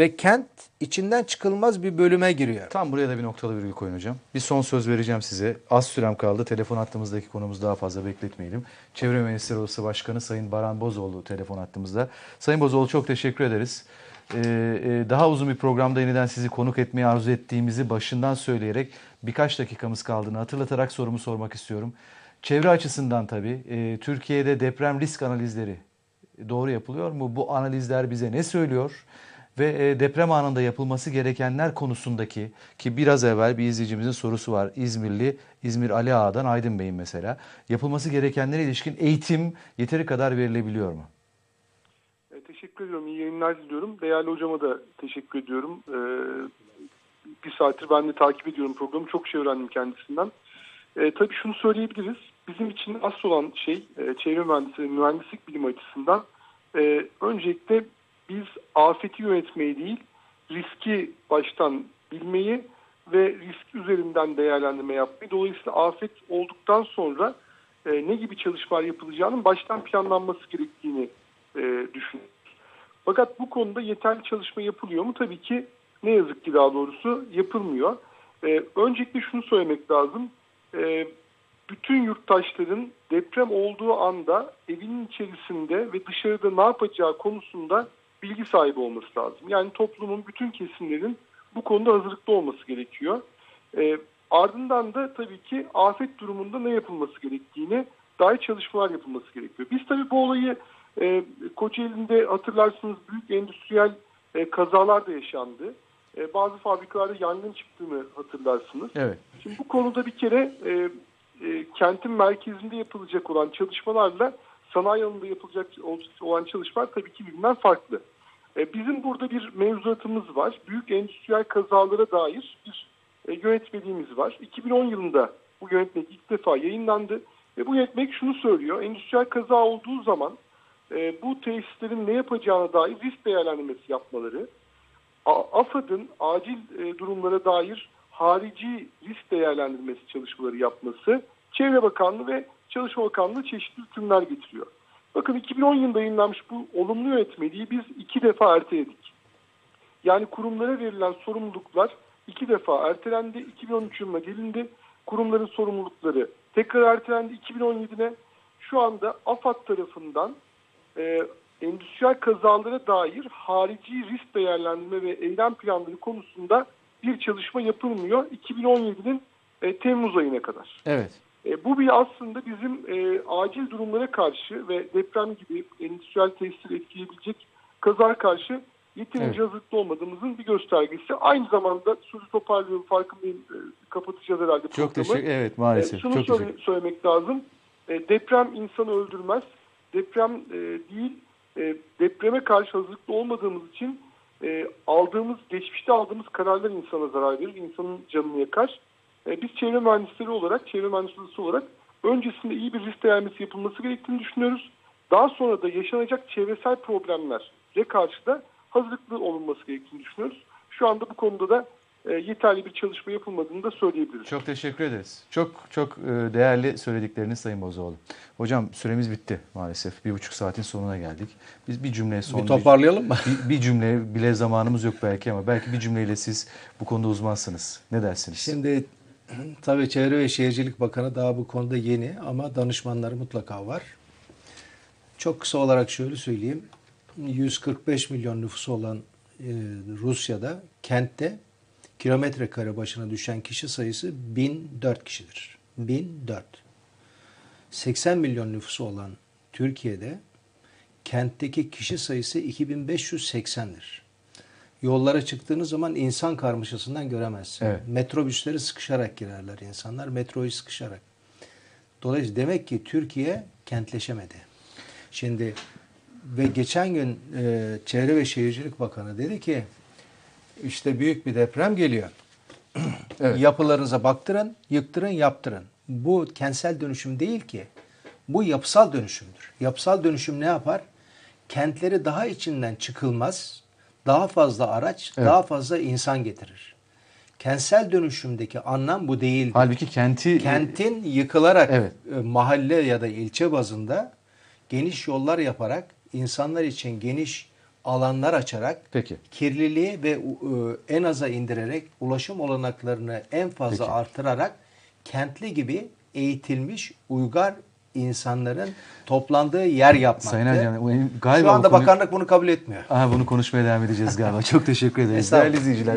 ve kent içinden çıkılmaz bir bölüme giriyor. Tam buraya da bir noktalı virgül koyun hocam. Bir son söz vereceğim size. Az sürem kaldı. Telefon hattımızdaki konumuzu daha fazla bekletmeyelim. Çevre Mühendisleri Odası Başkanı Sayın Baran Bozoğlu telefon hattımızda. Sayın Bozoğlu çok teşekkür ederiz. Ee, e, daha uzun bir programda yeniden sizi konuk etmeyi arzu ettiğimizi başından söyleyerek birkaç dakikamız kaldığını hatırlatarak sorumu sormak istiyorum. Çevre açısından tabii e, Türkiye'de deprem risk analizleri doğru yapılıyor mu? Bu analizler bize ne söylüyor? Ve e, deprem anında yapılması gerekenler konusundaki ki biraz evvel bir izleyicimizin sorusu var. İzmirli, İzmir Ali Ağa'dan Aydın Bey'in mesela. Yapılması gerekenlere ilişkin eğitim yeteri kadar verilebiliyor mu? E, Teşekkür ediyorum. İyi yayınlar diliyorum. Değerli hocama da teşekkür ediyorum. Ee, bir saattir ben de takip ediyorum programı. Çok şey öğrendim kendisinden. Tabii şunu söyleyebiliriz. Bizim için asıl olan şey e, çevre mühendisliği, mühendislik bilimi açısından e, öncelikle biz afeti yönetmeyi değil, riski baştan bilmeyi ve risk üzerinden değerlendirme yapmayı. Dolayısıyla afet olduktan sonra e, ne gibi çalışmalar yapılacağının baştan planlanması gerektiğini e, düşünüyoruz. Fakat bu konuda yeterli çalışma yapılıyor mu? Tabii ki ne yazık ki daha doğrusu yapılmıyor. E, öncelikle şunu söylemek lazım. E, bütün yurttaşların deprem olduğu anda evinin içerisinde ve dışarıda ne yapacağı konusunda bilgi sahibi olması lazım. Yani toplumun bütün kesimlerin bu konuda hazırlıklı olması gerekiyor. E, ardından da tabii ki afet durumunda ne yapılması gerektiğini dair çalışmalar yapılması gerekiyor. Biz tabii bu olayı e, Kocaeli'nde hatırlarsınız büyük endüstriyel e, kazalar da yaşandı. E, bazı fabrikalarda yangın çıktığını hatırlarsınız. Evet. Şimdi bu konuda bir kere e, e, kentin merkezinde yapılacak olan çalışmalarla sanayi alanında yapılacak olan çalışmalar tabii ki birbirinden farklı. E, bizim burada bir mevzuatımız var. Büyük endüstriyel kazalara dair bir e, yönetmeliğimiz var. 2010 yılında bu yönetmelik ilk defa yayınlandı. Ve bu yönetmelik şunu söylüyor. Endüstriyel kaza olduğu zaman e, bu tesislerin ne yapacağına dair risk değerlendirmesi yapmaları, AFAD'ın acil e, durumlara dair harici risk değerlendirmesi çalışmaları yapması, Çevre Bakanlığı ve Çalışma Bakanlığı çeşitli hükümler getiriyor. Bakın 2010 yılında yayınlanmış bu olumlu yönetmeliği biz iki defa erteledik. Yani kurumlara verilen sorumluluklar iki defa ertelendi. 2013 yılına gelindi. Kurumların sorumlulukları tekrar ertelendi 2017'ne. Şu anda AFAD tarafından e, endüstriyel kazalara dair harici risk değerlendirme ve eylem planları konusunda bir çalışma yapılmıyor 2017'nin e, Temmuz ayına kadar. Evet. E, bu bir aslında bizim e, acil durumlara karşı ve deprem gibi endüstriyel tesisleri etkileyebilecek kazalara karşı yeterince Evet. hazırlıklı olmadığımızın bir göstergesi. Aynı zamanda sözü toparlıyorum farkındayım e, kapatacağız herhalde Çok programı. teşekkür Evet E, maalesef. şunu Çok söyle- teşekkür. söylemek lazım. E, deprem insanı öldürmez. Deprem e, değil, e, depreme karşı hazırlıklı olmadığımız için e, aldığımız, geçmişte aldığımız kararlar insana zarar verir, insanın canını yakar. E, biz çevre mühendisleri olarak, çevre mühendisleri olarak öncesinde iyi bir risk değerlemesi yapılması gerektiğini düşünüyoruz. Daha sonra da yaşanacak çevresel problemlere karşı da hazırlıklı olunması gerektiğini düşünüyoruz. Şu anda bu konuda da e, yeterli bir çalışma yapılmadığını da söyleyebiliriz. Çok teşekkür ederiz. Çok çok e, değerli söyledikleriniz Sayın Bozoğlu. Hocam süremiz bitti maalesef. Bir buçuk saatin sonuna geldik. Biz bir cümle son Bir toparlayalım mı? bir, bir cümle bile zamanımız yok belki ama belki bir cümleyle siz bu konuda uzmansınız. Ne dersiniz? Şimdi tabii Çevre ve Şehircilik Bakanı daha bu konuda yeni ama danışmanları mutlaka var. Çok kısa olarak şöyle söyleyeyim. 145 milyon nüfusu olan e, Rusya'da kentte kilometre kare başına düşen kişi sayısı 1004 kişidir. 1004. 80 milyon nüfusu olan Türkiye'de kentteki kişi sayısı 2580'dir. Yollara çıktığınız zaman insan karmaşasından göremezsin. Evet. Metrobüsleri sıkışarak girerler insanlar. Metroyu sıkışarak. Dolayısıyla demek ki Türkiye kentleşemedi. Şimdi ve geçen gün e, Çevre ve Şehircilik Bakanı dedi ki işte büyük bir deprem geliyor. Evet. Yapılarınıza baktırın, yıktırın, yaptırın. Bu kentsel dönüşüm değil ki. Bu yapısal dönüşümdür. Yapısal dönüşüm ne yapar? Kentleri daha içinden çıkılmaz, daha fazla araç, Evet. daha fazla insan getirir. Kentsel dönüşümdeki anlam bu değildir. Halbuki kenti Kentin yıkılarak Evet. e, mahalle ya da ilçe bazında geniş yollar yaparak insanlar için geniş alanlar açarak Peki. kirliliği ve e, en aza indirerek ulaşım olanaklarını en fazla Peki. artırarak kentli gibi eğitilmiş uygar insanların toplandığı yer yapmaktı. Sayın Ercan, bu- galiba Şu anda bu konuyu- bakanlık bunu kabul etmiyor. Aha, bunu konuşmaya devam edeceğiz galiba. Çok teşekkür ederiz. Değerli izleyiciler.